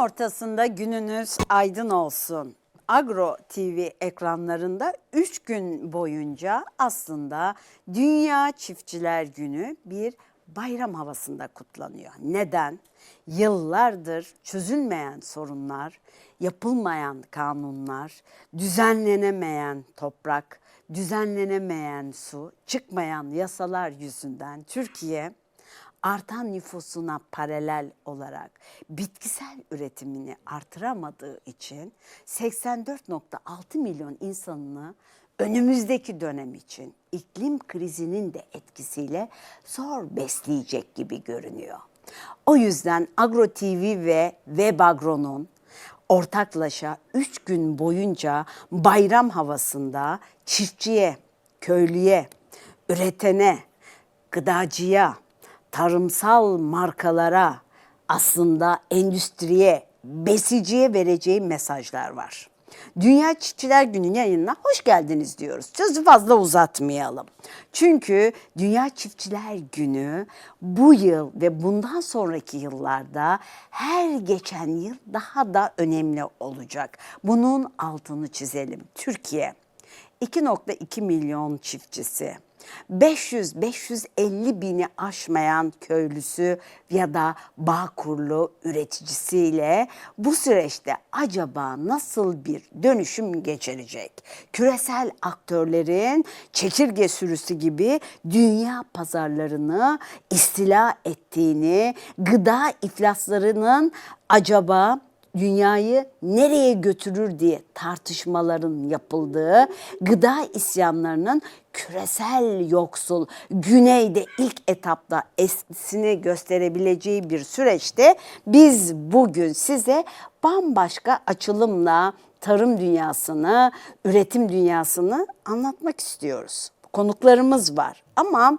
Ortasında gününüz aydın olsun. Agro TV ekranlarında 3 gün boyunca aslında Dünya Çiftçiler Günü bir bayram havasında kutlanıyor. Neden? Yıllardır çözülmeyen sorunlar, yapılmayan kanunlar, düzenlenemeyen toprak, düzenlenemeyen su, çıkmayan yasalar yüzünden Türkiye artan nüfusuna paralel olarak bitkisel üretimini artıramadığı için 84.6 milyon insanını önümüzdeki dönem için iklim krizinin de etkisiyle zor besleyecek gibi görünüyor. O yüzden Agro TV ve Web Agro'nun ortaklaşa 3 gün boyunca bayram havasında çiftçiye, köylüye, üretene, gıdacıya, tarımsal markalara, aslında endüstriye, besiciye vereceği mesajlar var. Dünya Çiftçiler Günü yayınına hoş geldiniz diyoruz. Sözü fazla uzatmayalım. Çünkü Dünya Çiftçiler Günü bu yıl ve bundan sonraki yıllarda her geçen yıl daha da önemli olacak. Bunun altını çizelim. Türkiye 2.2 milyon çiftçisi, 500-550 bini aşmayan köylüsü ya da Bağkurlu üreticisiyle bu süreçte acaba nasıl bir dönüşüm geçirecek? Küresel aktörlerin çekirge sürüsü gibi dünya pazarlarını istila ettiğini, gıda iflaslarının acaba dünyayı nereye götürür diye tartışmaların yapıldığı, gıda isyanlarının küresel yoksul güneyde ilk etapta etkisini gösterebileceği bir süreçte biz bugün size bambaşka açılımla tarım dünyasını, üretim dünyasını anlatmak istiyoruz. Konuklarımız var ama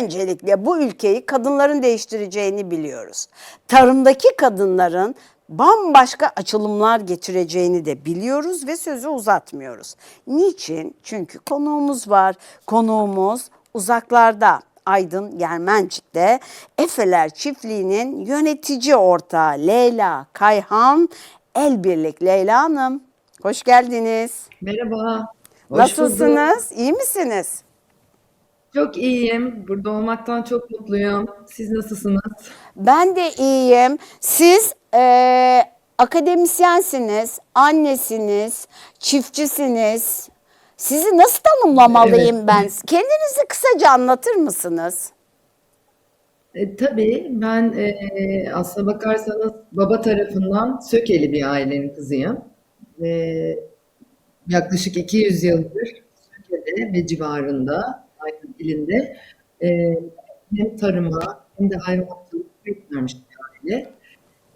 öncelikle bu ülkeyi kadınların değiştireceğini biliyoruz. Tarımdaki kadınların bambaşka açılımlar getireceğini de biliyoruz ve sözü uzatmıyoruz. Niçin? Çünkü konuğumuz var. Konuğumuz uzaklarda Aydın Yermencik'te Efeler Çiftliği'nin yönetici ortağı Leyla Kayhan Elbirlik Leyla Hanım. Hoş geldiniz. Merhaba. Hoş bulduk. Nasılsınız? İyi misiniz? Çok iyiyim. Burada olmaktan çok mutluyum. Siz nasılsınız? Ben de iyiyim. Siz eee, akademisyensiniz, annesiniz, çiftçisiniz. Sizi nasıl tanımlamalıyım ben? Kendinizi kısaca anlatır mısınız? E, tabii ben e, aslına bakarsanız baba tarafından Sökeli bir ailenin kızıyım. E, yaklaşık 200 yıldır Söke'de ve civarında, İlinde e, hem tarıma hem de hayvancılık vermiş bir aile.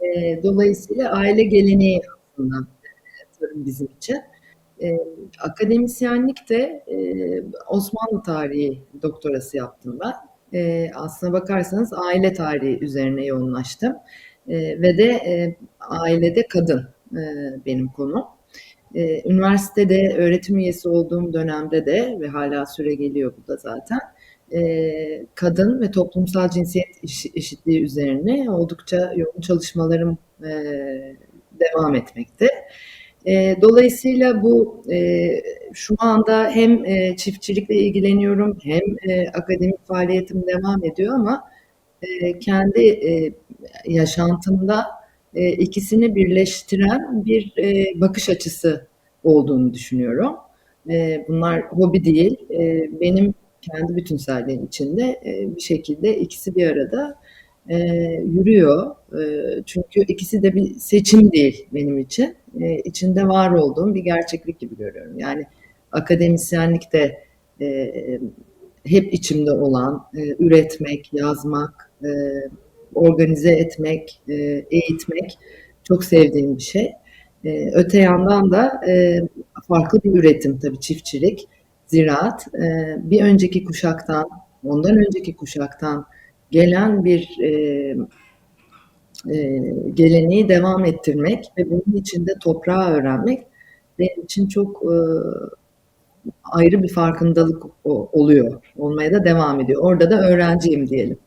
E, dolayısıyla aile geleneği aslında e, tarım bizim için. E, akademisyenlik de e, Osmanlı tarihi doktorası yaptım ben. E, aslına bakarsanız aile tarihi üzerine yoğunlaştım. E, ve de e, ailede kadın e, benim konum. E, üniversitede öğretim üyesi olduğum dönemde de ve hala süre geliyor bu da zaten e, kadın ve toplumsal cinsiyet eşi- eşitliği üzerine oldukça yoğun çalışmalarım e, devam etmekte. E, dolayısıyla bu e, şu anda hem e, çiftçilikle ilgileniyorum hem e, akademik faaliyetim devam ediyor ama e, kendi e, yaşantımda e, ikisini birleştiren bir e, bakış açısı olduğunu düşünüyorum. E, bunlar hobi değil. E, benim kendi bütünselliğim içinde e, bir şekilde ikisi bir arada e, yürüyor. E, çünkü ikisi de bir seçim değil benim için. E, içinde var olduğum bir gerçeklik gibi görüyorum. Yani akademisyenlik de e, hep içimde olan, e, üretmek, yazmak, e, organize etmek, e, eğitmek çok sevdiğim bir şey. E, öte yandan da e, farklı bir üretim tabii çiftçilik, ziraat. Bir önceki kuşaktan, ondan önceki kuşaktan gelen bir e, geleneği devam ettirmek ve bunun içinde toprağı öğrenmek benim için çok ayrı bir farkındalık oluyor. Olmaya da devam ediyor. Orada da öğrenciyim diyelim.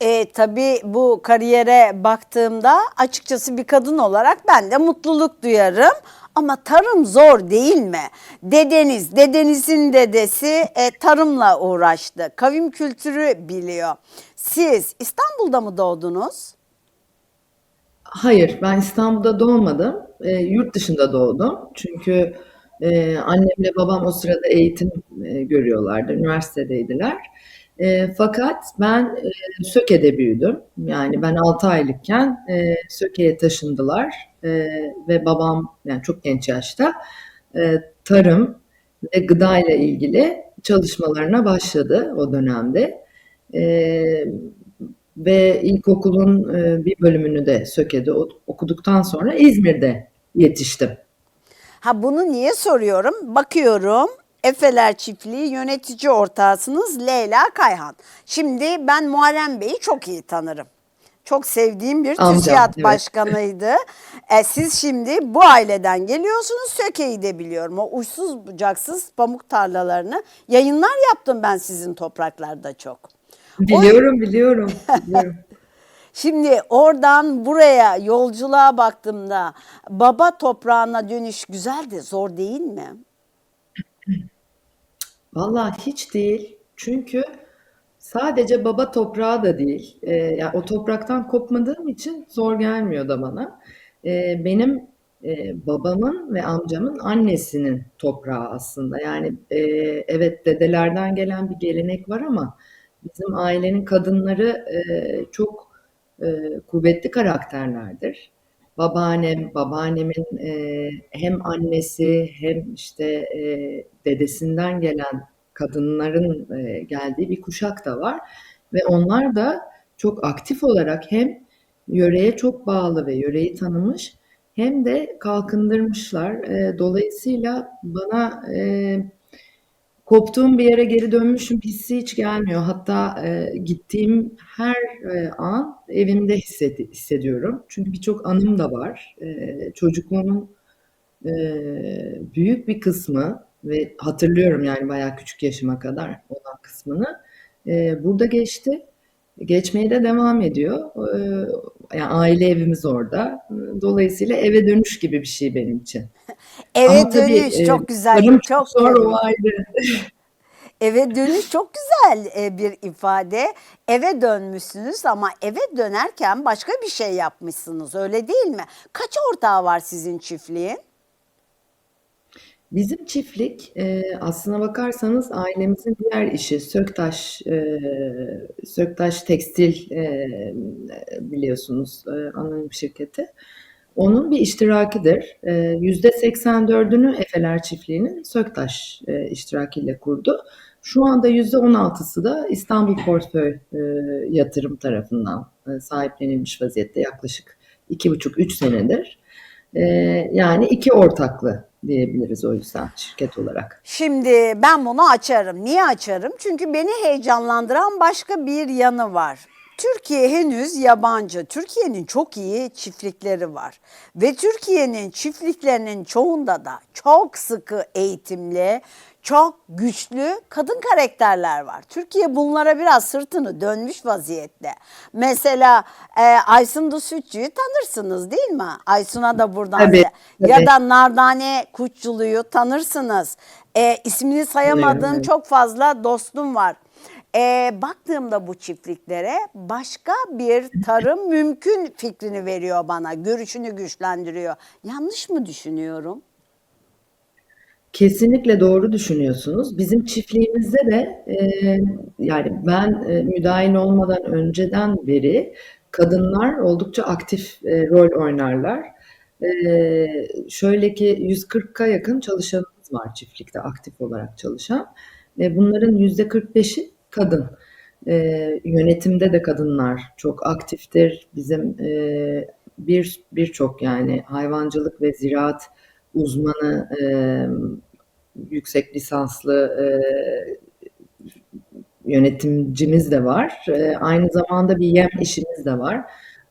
E, tabii bu kariyere baktığımda açıkçası bir kadın olarak ben de mutluluk duyarım. Ama tarım zor değil mi? Dedeniz, dedenizin dedesi e, tarımla uğraştı. Kavim kültürü biliyor. Siz İstanbul'da mı doğdunuz? Hayır, ben İstanbul'da doğmadım. E, yurt dışında doğdum. Çünkü e, annemle babam o sırada eğitim e, görüyorlardı, üniversitedeydiler. E, fakat ben e, Söke'de büyüdüm. Yani ben 6 aylıkken e, Söke'ye taşındılar E, ve babam yani çok genç yaşta e, tarım ve gıda ile ilgili çalışmalarına başladı o dönemde. E, ve ilkokulun e, bir bölümünü de Söke'de okuduktan sonra İzmir'de yetiştim. Ha bunu niye soruyorum? Bakıyorum Efeler Çiftliği yönetici ortağısınız Leyla Kayhan. Şimdi ben Muharrem Bey'i çok iyi tanırım. Çok sevdiğim bir Amcam, TÜSİAD evet. başkanıydı. E, siz şimdi bu aileden geliyorsunuz. Söke'yi de biliyorum. O uçsuz bucaksız pamuk tarlalarını yayınlar yaptım ben sizin topraklarda çok. Biliyorum, biliyorum, biliyorum. Şimdi oradan buraya yolculuğa baktığımda baba toprağına dönüş güzel de zor değil mi? Vallahi hiç değil. Çünkü sadece baba toprağı da değil. Ee, yani o topraktan kopmadığım için zor gelmiyor da bana. Ee, benim e, babamın ve amcamın annesinin toprağı aslında. Yani e, evet dedelerden gelen bir gelenek var ama bizim ailenin kadınları e, çok e, kuvvetli karakterlerdir. Babaannem, babaannemin e, hem annesi hem işte e, dedesinden gelen kadınların e, geldiği bir kuşak da var ve onlar da çok aktif olarak hem yöreye çok bağlı ve yöreyi tanımış hem de kalkındırmışlar. E, dolayısıyla bana e, koptuğum bir yere geri dönmüşüm hissi hiç gelmiyor. Hatta e, gittiğim her e, an evimde hissedi- hissediyorum. Çünkü birçok anım da var. E, çocukluğumun e, büyük bir kısmı ve hatırlıyorum yani bayağı küçük yaşıma kadar olan kısmını e, burada geçti. Geçmeye de devam ediyor. E, yani aile evimiz orada. Dolayısıyla eve dönüş gibi bir şey benim için. Eve Ama tabii dönüş e, çok güzel. Çok çok zor o ayrı. Eve dönüş çok güzel e, bir ifade. Eve dönmüşsünüz ama eve dönerken başka bir şey yapmışsınız öyle değil mi? Kaç ortağı var sizin çiftliğin? Bizim çiftlik e, aslına bakarsanız ailemizin diğer işi Söktaş e, Söktaş Tekstil e, biliyorsunuz e, anonim şirketi. Onun bir iştirakidir. E, %84'ünü Efeler Çiftliği'nin Söktaş e, iştirakiyle kurdu. Şu anda %16'sı da İstanbul Portföy e, Yatırım tarafından e, sahiplenilmiş vaziyette yaklaşık 2,5-3 senedir. E, yani iki ortaklı diyebiliriz o yüzden şirket olarak. Şimdi ben bunu açarım. Niye açarım? Çünkü beni heyecanlandıran başka bir yanı var. Türkiye henüz yabancı. Türkiye'nin çok iyi çiftlikleri var. Ve Türkiye'nin çiftliklerinin çoğunda da çok sıkı eğitimli, çok güçlü kadın karakterler var. Türkiye bunlara biraz sırtını dönmüş vaziyette. Mesela e, Aysun Sütçü'yü tanırsınız değil mi? Aysun'a da buradan Tabii, se- ya tabii. da Nardane Kuşçulu'yu tanırsınız. E, ismini sayamadığım Tanıyorum, evet. çok fazla dostum var. E, baktığımda bu çiftliklere başka bir tarım mümkün fikrini veriyor bana. Görüşünü güçlendiriyor. Yanlış mı düşünüyorum? Kesinlikle doğru düşünüyorsunuz. Bizim çiftliğimizde de e, yani ben e, müdahil olmadan önceden beri kadınlar oldukça aktif e, rol oynarlar. E, şöyle ki 140'a yakın çalışanımız var çiftlikte aktif olarak çalışan ve bunların %45'i kadın. E, yönetimde de kadınlar çok aktiftir. Bizim e, bir birçok yani hayvancılık ve ziraat uzmanı, e, yüksek lisanslı e, yönetimcimiz de var. E, aynı zamanda bir yem işimiz de var.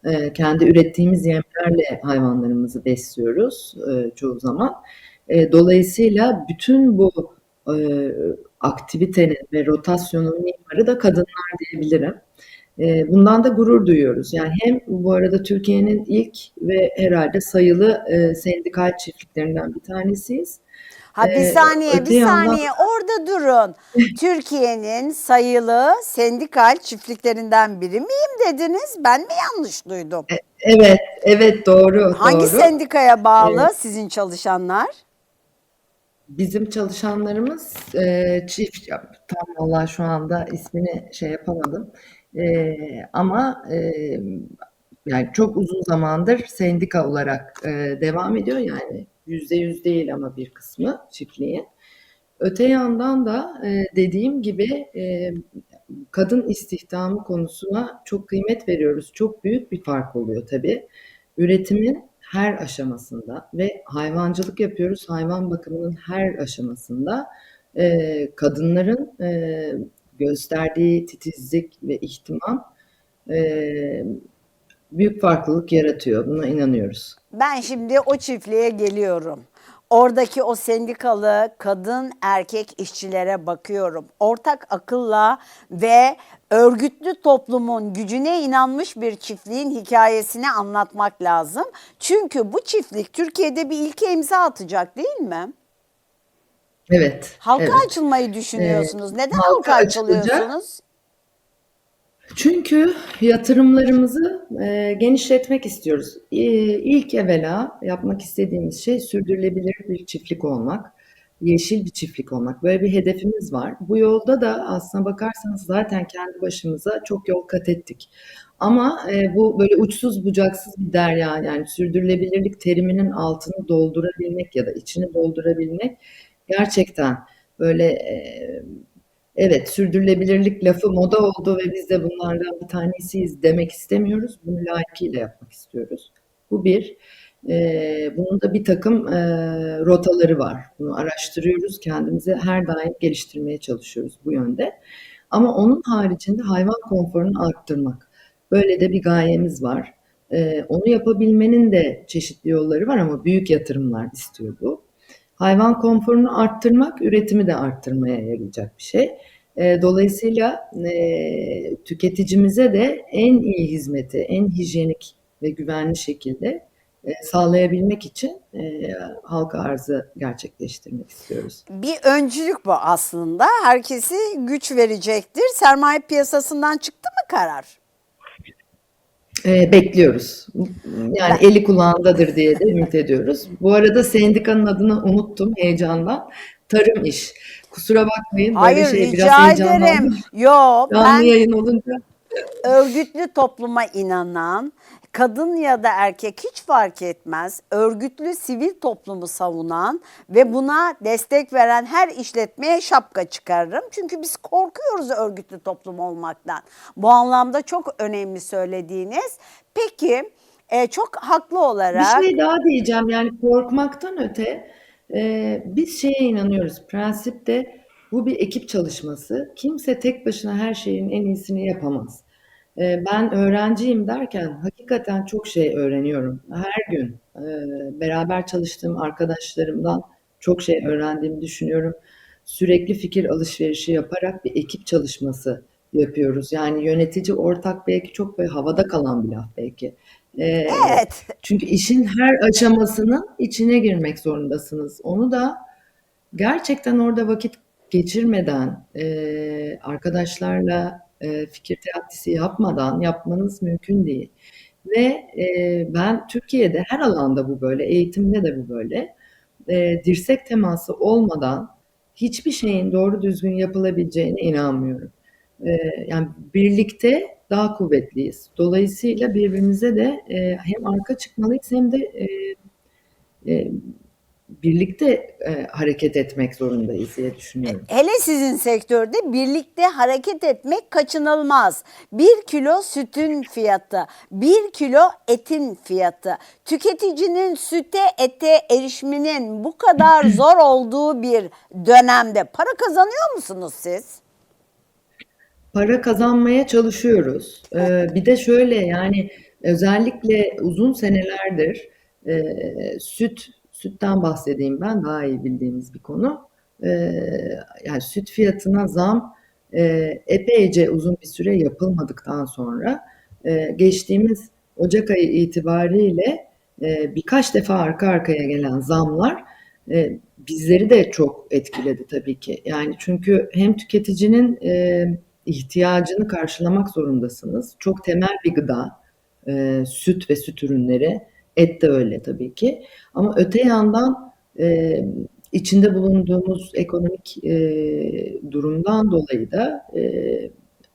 E, kendi ürettiğimiz yemlerle hayvanlarımızı besliyoruz e, çoğu zaman. E, dolayısıyla bütün bu e, aktivitenin ve rotasyonun mimarı da kadınlar diyebilirim. E, bundan da gurur duyuyoruz. Yani hem bu arada Türkiye'nin ilk ve herhalde sayılı e, sendikal çiftliklerinden bir tanesiyiz. Ha bir Ee, saniye, öte bir yandan- saniye orada durun. Türkiye'nin sayılı sendikal çiftliklerinden biri miyim dediniz? Ben mi yanlış duydum? Evet, evet doğru, Hangi doğru. sendikaya bağlı Evet. sizin çalışanlar? Bizim çalışanlarımız e, çift, tam vallahi şu anda ismini şey yapamadım. E, ama e, yani çok uzun zamandır sendika olarak e, devam ediyor. Yani yüzde yüz değil ama bir kısmı çiftliğin. Öte yandan da e, dediğim gibi e, kadın istihdamı konusuna çok kıymet veriyoruz. Çok büyük bir fark oluyor tabii. Üretimin her aşamasında ve hayvancılık yapıyoruz. Hayvan bakımının her aşamasında e, kadınların e, gösterdiği titizlik ve ihtimam e, büyük farklılık yaratıyor. Buna inanıyoruz. Ben şimdi o çiftliğe geliyorum. Oradaki o sendikalı kadın erkek işçilere bakıyorum. Ortak akılla ve örgütlü toplumun gücüne inanmış bir çiftliğin hikayesini anlatmak lazım. Çünkü bu çiftlik Türkiye'de bir ilke imza atacak değil mi? Evet. Halka evet. açılmayı düşünüyorsunuz. Neden halka, halka açılacak. Çünkü yatırımlarımızı e, genişletmek istiyoruz. E, ilk evvela yapmak istediğimiz şey sürdürülebilir bir çiftlik olmak, yeşil bir çiftlik olmak. Böyle bir hedefimiz var. Bu yolda da aslına bakarsanız zaten kendi başımıza çok yol kat ettik. Ama e, bu böyle uçsuz bucaksız bir derya yani sürdürülebilirlik teriminin altını doldurabilmek ya da içini doldurabilmek gerçekten böyle e, Evet, sürdürülebilirlik lafı moda oldu ve biz de bunlardan bir tanesiyiz demek istemiyoruz. Bunu layıkıyla yapmak istiyoruz. Bu bir. Ee, bunun da bir takım e, rotaları var. Bunu araştırıyoruz. Kendimizi her daim geliştirmeye çalışıyoruz bu yönde. Ama onun haricinde hayvan konforunu arttırmak. Böyle de bir gayemiz var. Ee, onu yapabilmenin de çeşitli yolları var ama büyük yatırımlar istiyor bu. Hayvan konforunu arttırmak, üretimi de arttırmaya yarayacak bir şey. E, dolayısıyla e, tüketicimize de en iyi hizmeti, en hijyenik ve güvenli şekilde e, sağlayabilmek için halka arzı gerçekleştirmek istiyoruz. Bir öncülük bu aslında. Herkesi güç verecektir. Sermaye piyasasından çıktı mı karar? E, bekliyoruz. Yani eli kulağındadır diye de ümit ediyoruz. Bu arada sendikanın adını unuttum heyecandan. Tarım iş. Kusura bakmayın böyle Hayır şey biraz rica heyecanlandım. ederim. Yo Canlı ben yayın olunca. örgütlü topluma inanan, kadın ya da erkek hiç fark etmez, örgütlü sivil toplumu savunan ve buna destek veren her işletmeye şapka çıkarırım. Çünkü biz korkuyoruz örgütlü toplum olmaktan. Bu anlamda çok önemli söylediğiniz. Peki e, çok haklı olarak Bir şey daha diyeceğim yani korkmaktan öte e, biz şeye inanıyoruz. Prensipte bu bir ekip çalışması. Kimse tek başına her şeyin en iyisini yapamaz. E, ben öğrenciyim derken hakikaten çok şey öğreniyorum. Her gün e, beraber çalıştığım arkadaşlarımdan çok şey öğrendiğimi düşünüyorum. Sürekli fikir alışverişi yaparak bir ekip çalışması yapıyoruz. Yani yönetici ortak belki çok böyle havada kalan bir laf belki. E, evet çünkü işin her aşamasının içine girmek zorundasınız. Onu da gerçekten orada vakit geçirmeden, e, arkadaşlarla e, fikir teatisi yapmadan yapmanız mümkün değil. Ve e, ben Türkiye'de her alanda bu böyle, eğitimde de bu böyle. E, dirsek teması olmadan hiçbir şeyin doğru düzgün yapılabileceğine inanmıyorum. Yani birlikte daha kuvvetliyiz. Dolayısıyla birbirimize de hem arka çıkmalıyız hem de birlikte e, hareket etmek zorundayız diye düşünüyorum. Hele sizin sektörde birlikte hareket etmek kaçınılmaz. Bir kilo sütün fiyatı, bir kilo etin fiyatı. Tüketicinin süte, ete erişiminin bu kadar zor olduğu bir dönemde para kazanıyor musunuz siz? Para kazanmaya çalışıyoruz. Ee, bir de şöyle yani özellikle uzun senelerdir e, süt sütten bahsedeyim ben daha iyi bildiğimiz bir konu. Ee, yani süt fiyatına zam e, epeyce uzun bir süre yapılmadıktan sonra e, geçtiğimiz Ocak ayı itibariyle e, birkaç defa arka arkaya gelen zamlar e, bizleri de çok etkiledi tabii ki. Yani çünkü hem tüketicinin e, ihtiyacını karşılamak zorundasınız. Çok temel bir gıda, e, süt ve süt ürünleri, et de öyle tabii ki. Ama öte yandan e, içinde bulunduğumuz ekonomik e, durumdan dolayı da e,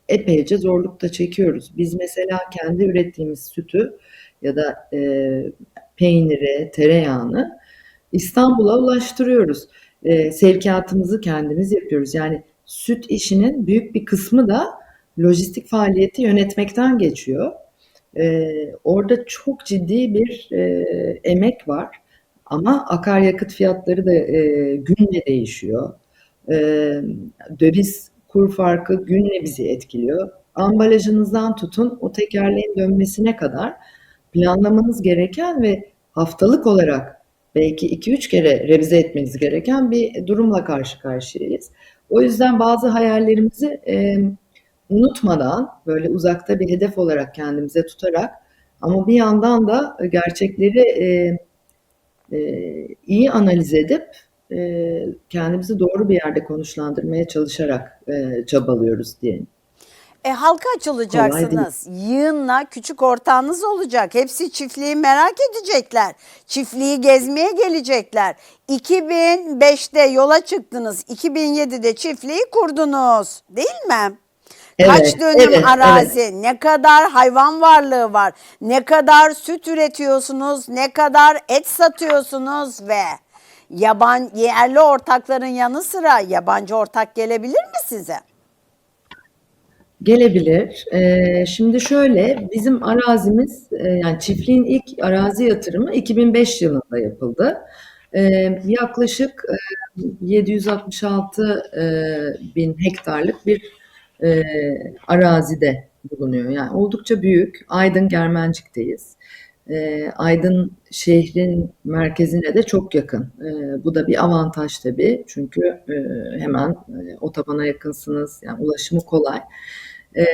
epeyce zorluk da çekiyoruz. Biz mesela kendi ürettiğimiz sütü ya da e, peyniri, tereyağını İstanbul'a ulaştırıyoruz. E, sevkiyatımızı kendimiz yapıyoruz. Yani süt işinin büyük bir kısmı da lojistik faaliyeti yönetmekten geçiyor. E, orada çok ciddi bir e, emek var. Ama akaryakıt fiyatları da e, günle değişiyor. E, döviz kur farkı günle bizi etkiliyor. Ambalajınızdan tutun o tekerleğin dönmesine kadar planlamanız gereken ve haftalık olarak belki 2-3 kere revize etmeniz gereken bir durumla karşı karşıyayız. O yüzden bazı hayallerimizi e, unutmadan böyle uzakta bir hedef olarak kendimize tutarak ama bir yandan da gerçekleri e, e, iyi analiz edip e, kendimizi doğru bir yerde konuşlandırmaya çalışarak e, çabalıyoruz diyelim. E, halka açılacaksınız. Yığınla küçük ortağınız olacak. Hepsi çiftliği merak edecekler. Çiftliği gezmeye gelecekler. 2005'te yola çıktınız. 2007'de çiftliği kurdunuz. Değil mi? Kaç Evet, dönüm evet, arazi, ne kadar hayvan varlığı var, ne kadar süt üretiyorsunuz, ne kadar et satıyorsunuz ve yaban yerli ortakların yanı sıra yabancı ortak gelebilir mi size? Gelebilir. Ee, şimdi şöyle, bizim arazimiz, e, yani çiftliğin ilk arazi yatırımı 2005 yılında yapıldı. Ee, yaklaşık e, 766 e, bin hektarlık bir e, arazide bulunuyor. Yani oldukça büyük. Aydın Germencik'teyiz. E, Aydın şehrin merkezine de çok yakın. E, bu da bir avantaj tabii. Çünkü e, hemen e, otobana yakınsınız. Yani ulaşımı kolay. E,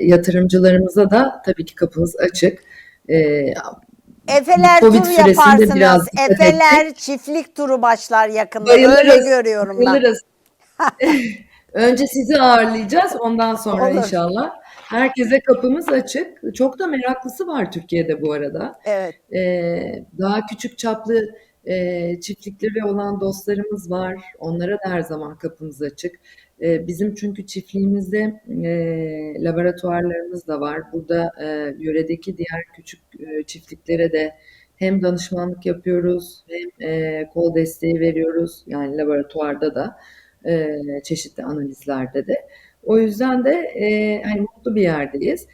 yatırımcılarımıza da tabii ki kapımız açık. E, Efeler Covid turu yaparsınız. biraz Efeler çiftlik turu başlar yakında. Bayılırız, Öyle görüyorum ben. Önce sizi ağırlayacağız, ondan sonra Olur. inşallah. Herkese kapımız açık. Çok da meraklısı var Türkiye'de bu arada. Evet. Ee, daha küçük çaplı e, çiftlikleri olan dostlarımız var. Onlara da her zaman kapımız açık. Ee, bizim çünkü çiftliğimizde e, laboratuvarlarımız da var. Burada e, yöredeki diğer küçük e, çiftliklere de hem danışmanlık yapıyoruz hem e, kol desteği veriyoruz. Yani laboratuvarda da e, çeşitli analizlerde de. O yüzden de e, hani mutlu bir yerdeyiz.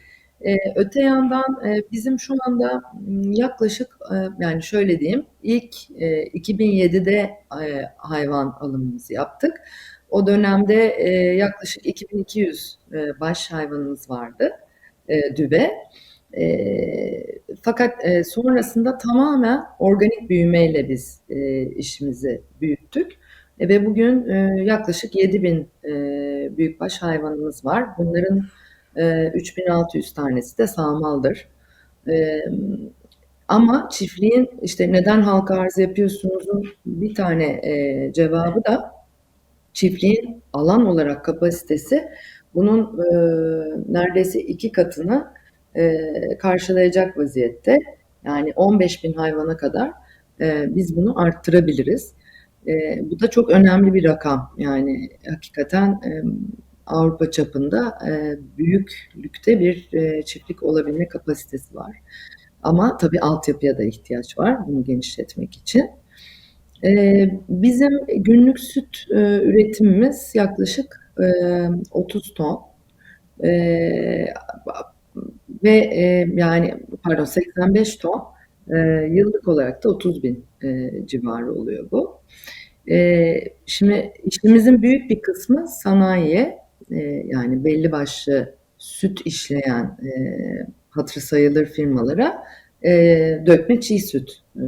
E, öte yandan e, bizim şu anda m, yaklaşık e, yani şöyle diyeyim ilk e, 2007'de e, hayvan alımımızı yaptık. O dönemde e, yaklaşık 2200 e, baş hayvanımız vardı e, düve. E, fakat e, sonrasında tamamen organik büyümeyle biz e, işimizi büyüttük. E, ve bugün e, yaklaşık 7000 e, büyükbaş hayvanımız var. Bunların e, 3600 tanesi de sağmaldır. E, ama çiftliğin işte neden halka arz yapıyorsunuzun bir tane e, cevabı da çiftliğin alan olarak kapasitesi bunun e, neredeyse iki katını e, karşılayacak vaziyette. Yani 15 bin hayvana kadar e, biz bunu arttırabiliriz. E, bu da çok önemli bir rakam. Yani hakikaten e, Avrupa çapında e, büyüklükte bir e, çiftlik olabilme kapasitesi var. Ama tabii altyapıya da ihtiyaç var bunu genişletmek için. E, bizim günlük süt e, üretimimiz yaklaşık e, 30 ton. E, ve e, yani pardon 85 ton. E, yıllık olarak da 30 bin e, civarı oluyor bu. E, şimdi işimizin büyük bir kısmı sanayiye e, yani belli başlı süt işleyen e, hatırı sayılır firmalara e, dökme çiğ süt e,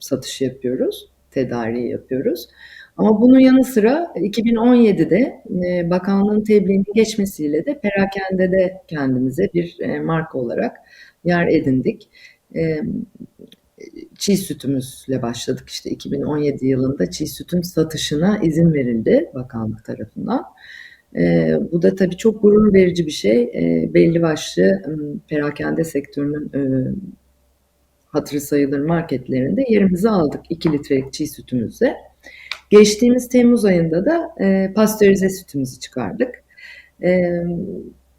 satışı yapıyoruz, tedariği yapıyoruz. Ama bunun yanı sıra 2017'de e, bakanlığın tebliğinin geçmesiyle de perakendede kendimize bir e, marka olarak yer edindik. E, çiğ sütümüzle başladık işte 2017 yılında çiğ sütün satışına izin verildi bakanlık tarafından. E, bu da tabii çok gurur verici bir şey. E, belli başlı perakende sektörünün e, hatırı sayılır marketlerinde yerimizi aldık 2 litrelik çiğ sütümüzle. Geçtiğimiz Temmuz ayında da e, pastörize sütümüzü çıkardık. E,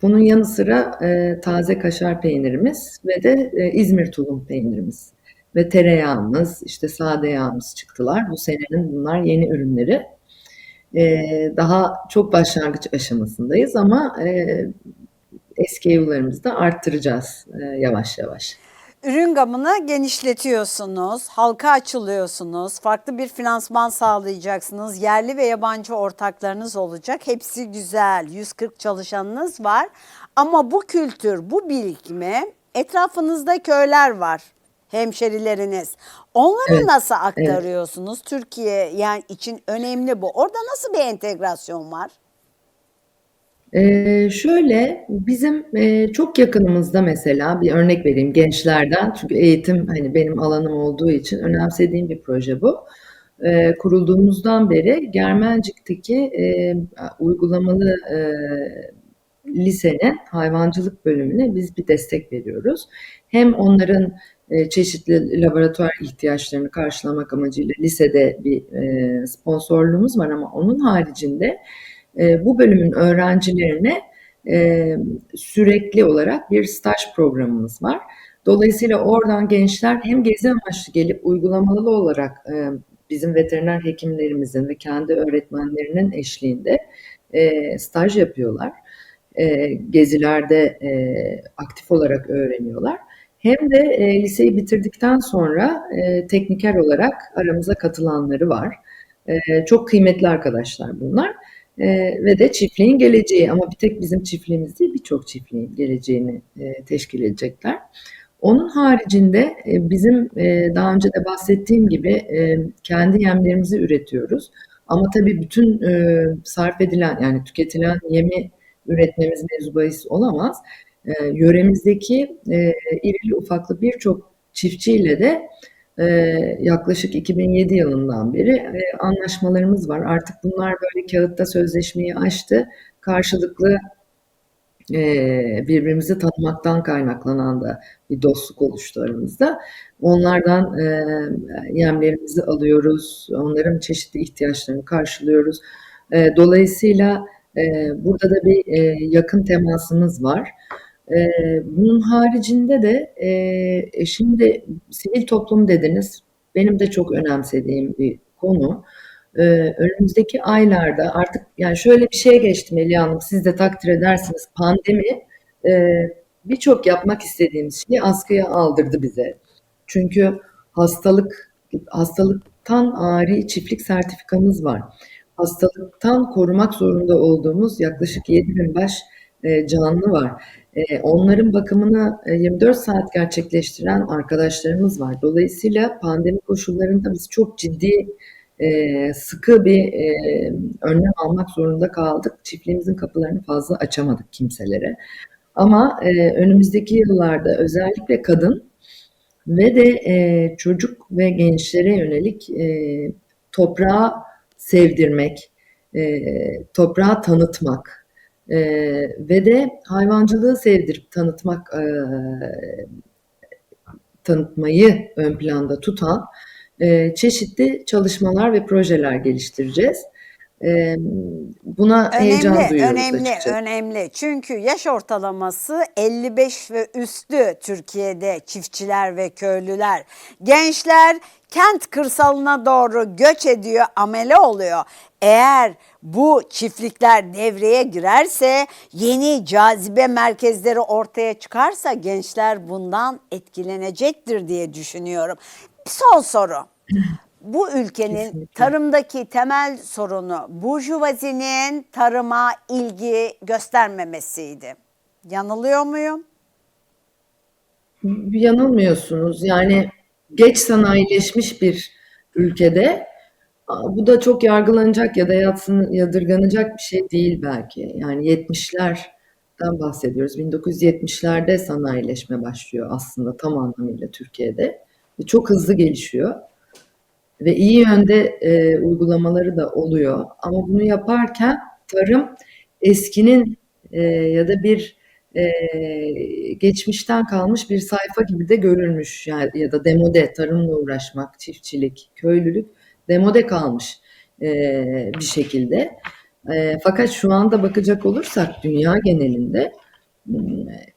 bunun yanı sıra e, taze kaşar peynirimiz ve de e, İzmir tulum peynirimiz ve tereyağımız, işte sade yağımız çıktılar. Bu senenin bunlar yeni ürünleri. E, daha çok başlangıç aşamasındayız ama e, SKU'larımızı da arttıracağız e, yavaş yavaş. Ürün gamını genişletiyorsunuz, halka açılıyorsunuz, farklı bir finansman sağlayacaksınız, yerli ve yabancı ortaklarınız olacak. Hepsi güzel, 140 çalışanınız var. Ama bu kültür, bu birikimi etrafınızda köyler var, hemşerileriniz. Onları Evet, nasıl evet. aktarıyorsunuz? Türkiye yani için önemli bu. Orada nasıl bir entegrasyon var? Ee, şöyle bizim e, çok yakınımızda mesela bir örnek vereyim gençlerden çünkü eğitim hani benim alanım olduğu için önemsediğim bir proje bu. Ee, kurulduğumuzdan beri Germencik'teki e, uygulamalı e, lisenin hayvancılık bölümüne biz bir destek veriyoruz. Hem onların e, çeşitli laboratuvar ihtiyaçlarını karşılamak amacıyla lisede bir e, sponsorluğumuz var ama onun haricinde e, bu bölümün öğrencilerine e, sürekli olarak bir staj programımız var. Dolayısıyla oradan gençler hem gezi amaçlı gelip uygulamalı olarak e, bizim veteriner hekimlerimizin ve kendi öğretmenlerinin eşliğinde staj yapıyorlar. Gezilerde aktif olarak öğreniyorlar. Hem de liseyi bitirdikten sonra tekniker olarak aramıza katılanları var. Çok kıymetli arkadaşlar bunlar. E, ve de çiftliğin geleceği ama bir tek bizim çiftliğimiz değil birçok çiftliğin geleceğini e, teşkil edecekler. Onun haricinde e, bizim e, daha önce de bahsettiğim gibi e, kendi yemlerimizi üretiyoruz. Ama tabii bütün e, sarf edilen yani tüketilen yemi üretmemiz mevzu olamaz. E, yöremizdeki e, irili ufaklı birçok çiftçiyle de e, yaklaşık 2007 yılından beri e, anlaşmalarımız var. Artık bunlar böyle kağıtta sözleşmeyi aştı. Karşılıklı e, birbirimizi tanımaktan kaynaklanan da bir dostluk oluştu aramızda. Onlardan e, yemlerimizi alıyoruz, onların çeşitli ihtiyaçlarını karşılıyoruz. E, dolayısıyla e, burada da bir e, yakın temasımız var. E, bunun haricinde de e, şimdi sivil toplum dediniz. Benim de çok önemsediğim bir konu. E, önümüzdeki aylarda artık yani şöyle bir şeye geçti Melih Hanım, siz de takdir edersiniz. Pandemi e, birçok yapmak istediğimiz şeyi askıya aldırdı bize. Çünkü hastalık hastalıktan ari çiftlik sertifikamız var. Hastalıktan korumak zorunda olduğumuz yaklaşık 7 bin baş e, canlı var. E, onların bakımını e, 24 saat gerçekleştiren arkadaşlarımız var. Dolayısıyla pandemi koşullarında biz çok ciddi e, sıkı bir e, önlem almak zorunda kaldık. Çiftliğimizin kapılarını fazla açamadık kimselere. Ama e, önümüzdeki yıllarda özellikle kadın ve de e, çocuk ve gençlere yönelik e, toprağı sevdirmek, e, toprağı tanıtmak e, ve de hayvancılığı sevdirip tanıtmak, e, tanıtmayı ön planda tutan e, çeşitli çalışmalar ve projeler geliştireceğiz. E, buna heyecan Önemli, duyuyoruz önemli, açıkçası. önemli. Çünkü yaş ortalaması 55 ve üstü Türkiye'de çiftçiler ve köylüler. Gençler kent kırsalına doğru göç ediyor, amele oluyor. Eğer bu çiftlikler devreye girerse, yeni cazibe merkezleri ortaya çıkarsa gençler bundan etkilenecektir diye düşünüyorum. Son soru. Bu ülkenin Kesinlikle. tarımdaki temel sorunu burjuvazinin tarıma ilgi göstermemesiydi. Yanılıyor muyum? Yanılmıyorsunuz. Yani geç sanayileşmiş bir ülkede Bu da çok yargılanacak ya da yatsın, yadırganacak bir şey değil belki. Yani 70'lerden bahsediyoruz. 1970'lerde sanayileşme başlıyor aslında tam anlamıyla Türkiye'de. Ve çok hızlı gelişiyor. Ve iyi yönde e, uygulamaları da oluyor. Ama bunu yaparken tarım eskinin e, ya da bir e, geçmişten kalmış bir sayfa gibi de görülmüş. Yani, ya da demode, tarımla uğraşmak, çiftçilik, köylülük demode kalmış e, bir şekilde. E, fakat şu anda bakacak olursak dünya genelinde m,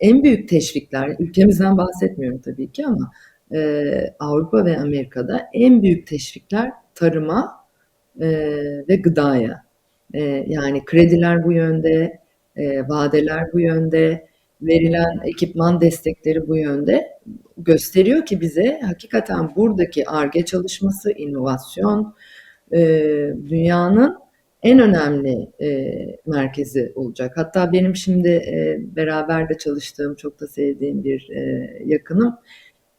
en büyük teşvikler, ülkemizden bahsetmiyorum tabii ki ama e, Avrupa ve Amerika'da en büyük teşvikler tarıma e, ve gıdaya. E, yani krediler bu yönde, e, vadeler bu yönde, verilen ekipman destekleri bu yönde gösteriyor ki bize hakikaten buradaki Ar-Ge çalışması, inovasyon e, dünyanın en önemli e, merkezi olacak. Hatta benim şimdi e, beraber de çalıştığım, çok da sevdiğim bir e, yakınım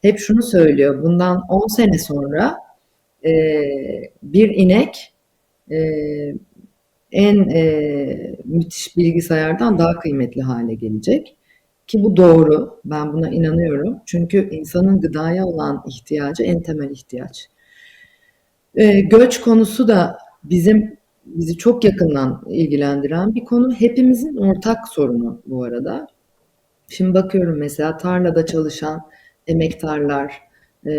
hep şunu söylüyor. Bundan 10 sene sonra e, bir inek e, en e, müthiş bilgisayardan daha kıymetli hale gelecek. Ki bu doğru. Ben buna inanıyorum. Çünkü insanın gıdaya olan ihtiyacı en temel ihtiyaç. E, göç konusu da bizim bizi çok yakından ilgilendiren bir konu. Hepimizin ortak sorunu bu arada. Şimdi bakıyorum mesela tarlada çalışan emektarlar, e,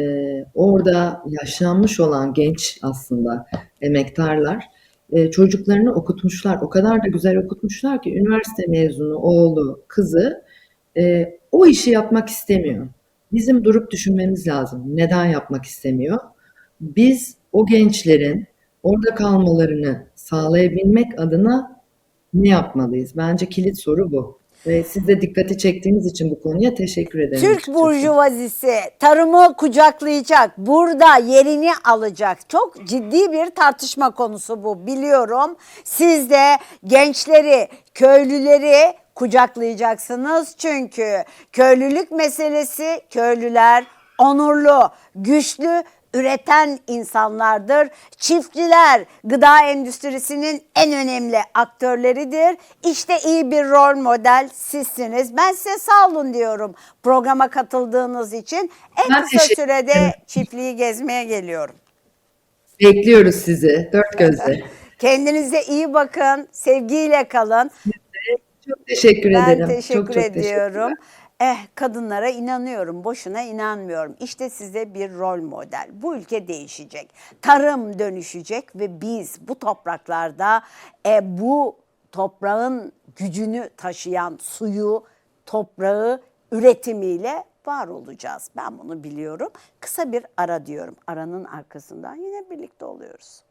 orada yaşlanmış olan genç aslında emektarlar e, çocuklarını okutmuşlar. O kadar da güzel okutmuşlar ki üniversite mezunu oğlu, kızı e, o işi yapmak istemiyor. Bizim durup düşünmemiz lazım. Neden yapmak istemiyor? Biz o gençlerin orada kalmalarını sağlayabilmek adına ne yapmalıyız? Bence kilit soru bu. Ve siz de dikkati çektiğiniz için bu konuya teşekkür ederim. Türk açıkçası. burjuvazisi tarımı kucaklayacak, burada yerini alacak. Çok ciddi bir tartışma konusu bu biliyorum. Siz de gençleri, köylüleri kucaklayacaksınız. Çünkü köylülük meselesi köylüler onurlu, güçlü üreten insanlardır. Çiftçiler gıda endüstrisinin en önemli aktörleridir. İşte iyi bir rol model sizsiniz. Ben size sağ olun diyorum programa katıldığınız için. En Ben kısa teşekkür sürede çiftliği gezmeye geliyorum. Bekliyoruz sizi dört gözle. Kendinize iyi bakın, sevgiyle kalın. Çok teşekkür Ben ederim. teşekkür çok çok ediyorum. Eh kadınlara inanıyorum. Boşuna inanmıyorum. İşte size bir rol model. Bu ülke değişecek. Tarım dönüşecek ve biz bu topraklarda e, bu toprağın gücünü taşıyan suyu, toprağı üretimiyle var olacağız. Ben bunu biliyorum. Kısa bir ara diyorum. Aranın arkasından yine birlikte oluyoruz.